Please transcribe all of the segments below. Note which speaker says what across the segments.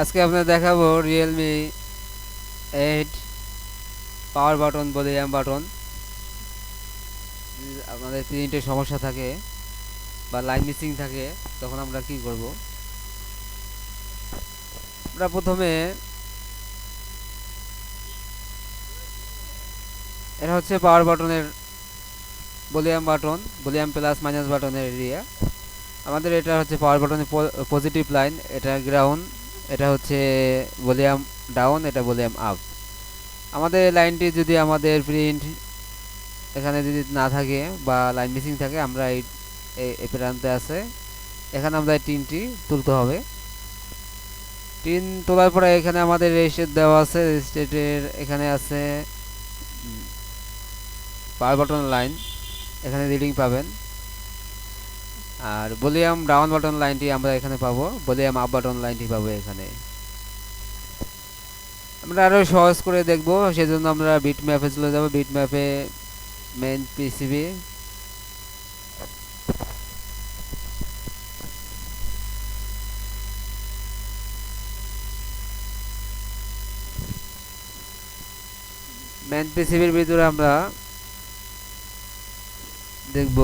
Speaker 1: আজকে আপনাদের দেখাবো Realme eight power button volume button যদি আপনাদের প্রিন্টের সমস্যা থাকে বা লাইন মিসিং থাকে, তখন আমরা কি করব? আমরা প্রথমে এটা হচ্ছে পাওয়ার বাটনের volume button volume plus minus বাটনের এরিয়া আমাদের এটা হচ্ছে পাওয়ার বাটনের পজিটিভ লাইন এটা গ্রাউন্ড এটা হচ্ছে ভলিউম ডাউন, এটা ভলিউম আপ। আমাদের লাইনটি যদি আমাদের প্রিন্ট এখানে যদি না থাকে বা লাইন মিসিং থাকে, আমরা এই এই- প্রান্তে আছে। এখানে আমরা এই টিনটি তুলতে হবে। টিন তোলার পরে এখানে আমাদের রেজিস্টার দেওয়া আছে রেজিস্ট্রেটের এখানে আছে পাওয়ার বাটন লাইন। এখানে রিডিং পাবেন। আর ভলিউম ডাউন বাটন লাইনটি আমরা এখানে পাবো। ভলিউম আপ বাটন লাইনটি পাবো এখানে। আমরা আরও সহজ করে দেখব, সেজন্য আমরা বিট ম্যাপে চলে যাব। বিট ম্যাপে মেন পিসিবি মেন পিসিবির ভিতরে আমরা দেখব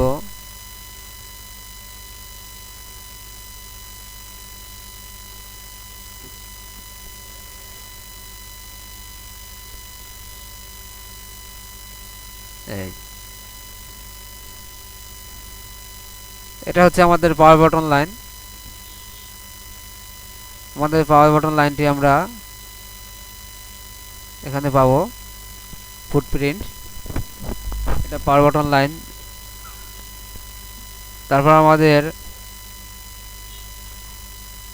Speaker 1: এটা হচ্ছে আমাদের পাওয়ার বাটন লাইন আমাদের পাওয়ার বাটন লাইনটি আমরা এখানে পাবো ফুটপ্রিন্ট এটা পাওয়ার বাটন লাইন তারপর আমাদের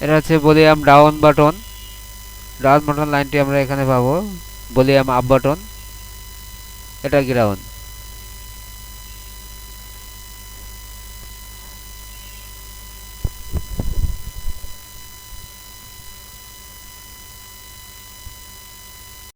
Speaker 1: এটা হচ্ছে volume down button down button লাইনটি আমরা এখানে পাবো। ভলিউম আপ বাটন এটা গ্রাউন্ড